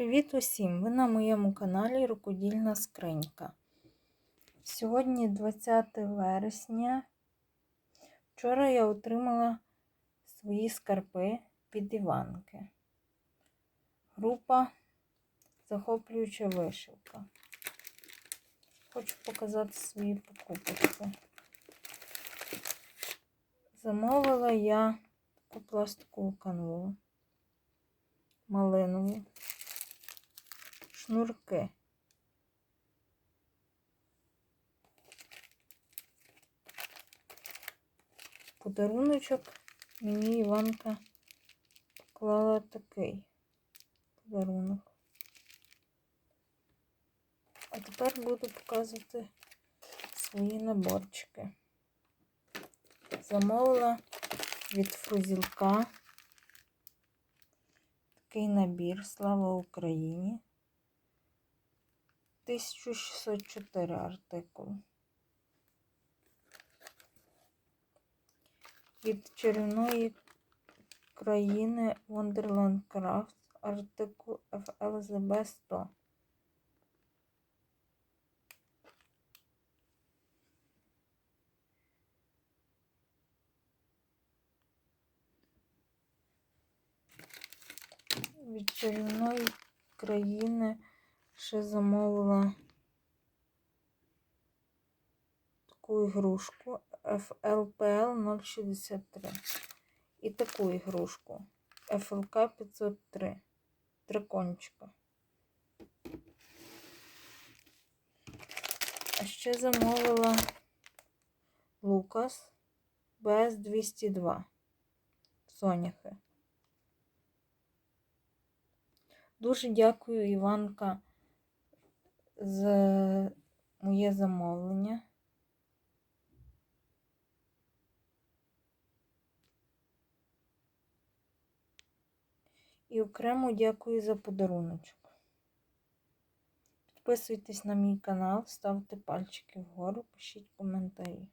Привіт усім! Ви на моєму каналі Рукодільна Скринька. Сьогодні 20 вересня. Вчора я отримала свої скарпи від Іванки. Група Захоплююча вишивка. Хочу показати свої покупки. Замовила я таку пластикову канву малинову шнурки. Подаруночок мені Іванка поклала такий подарунок. А тепер буду показувати свої наборчики. Замовила від фрузілка такий набір Слава Україні. 1604 артикул. Від чарівної країни Wonderland Crafts артикул FLZB 100. Від чарівної країни ще замовила таку ігрушку FLPL 063 і таку ігрушку FLK 503 дракончика. А ще замовила Лукас БС 202 Соняхи. Дуже дякую, Іванка, за моє замовлення. І окремо дякую за подаруночок. Підписуйтесь на мій канал, ставте пальчики вгору, пишіть коментарі.